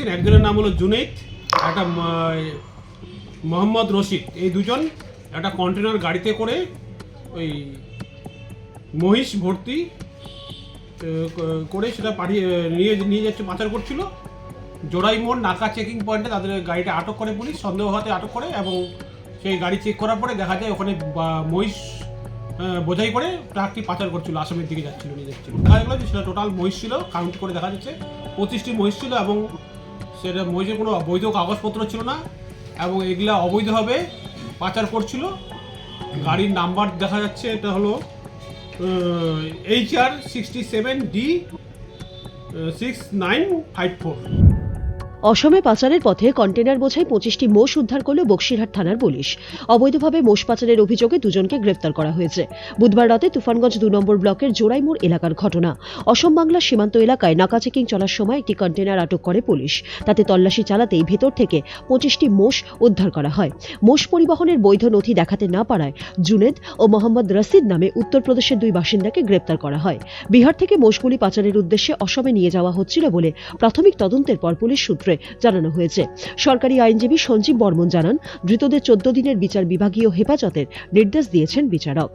একজনের নাম হলো জুনেদ, একটা মোহাম্মদ রশিদ। এই দুজন একটা কন্টেনার গাড়িতে করে ওই মহিষ ভর্তি করে সেটা পাঠিয়ে, নিয়ে নিয়ে যাচ্ছে, পাচার করছিল। জোড়াই মোড়, নাকা চেকিং পয়েন্টে তাদের গাড়িটা আটক করে পুলিশ, সন্দেহ হতে আটক করে এবং সেই গাড়ি চেক করার পরে দেখা যায় ওখানে মহিষ বোঝাই করে ট্রাকটি পাচার করছিল, আসামের দিকে যাচ্ছিল, নিয়ে যাচ্ছিল। দেখা গেলো যে সেটা টোটাল মহিষ ছিল কাউন্ট করে দেখা যাচ্ছে, পঁচিশটি মহিষ ছিল এবং সেটা মহিষের কোনো বৈধ কাগজপত্র ছিল না, এবং এগুলা অবৈধভাবে পাচার করছিল। গাড়ির নাম্বার দেখা যাচ্ছে, এটা হলো H R sixty seven D six nine five four অসমে পাচারের পথে কন্টেনার বোঝাই পঁচিশটি মোষ উদ্ধার করল বক্সিরহাট থানার পুলিশ। অবৈধভাবে মোষ পাচারের অভিযোগে দুজনকে গ্রেফতার করা হয়েছে। বুধবার রাতে তুফানগঞ্জ দু নম্বর ব্লকের জোড়াইমোড় এলাকার ঘটনা। অসম বাংলার সীমান্ত এলাকায় নাকা চেকিং চলার সময় একটি কন্টেনার আটক করে পুলিশ। তাতে তল্লাশি চালাতেই ভেতর থেকে পঁচিশটি মোষ উদ্ধার করা হয়। মোষ পরিবহনের বৈধ নথি দেখাতে না পারায় জুনেদ ও মোহাম্মদ রসিদ নামে উত্তরপ্রদেশের দুই বাসিন্দাকে গ্রেপ্তার করা হয়। বিহার থেকে মোষগুলি পাচারের উদ্দেশ্যে অসমে নিয়ে যাওয়া হচ্ছিল বলে প্রাথমিক তদন্তের পর পুলিশ সূত্রে জানানো হয়েছে। সরকারি আইনজীবী সঞ্জীব বর্মন জানান, ধৃতদের চোদ্দ দিনের বিচার বিভাগীয় হেফাজতের নির্দেশ দিয়েছেন বিচারক।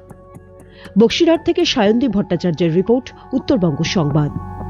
বক্সিরহাট থেকে সায়নদীপ ভট্টাচার্যের রিপোর্ট, উত্তরবঙ্গ সংবাদ।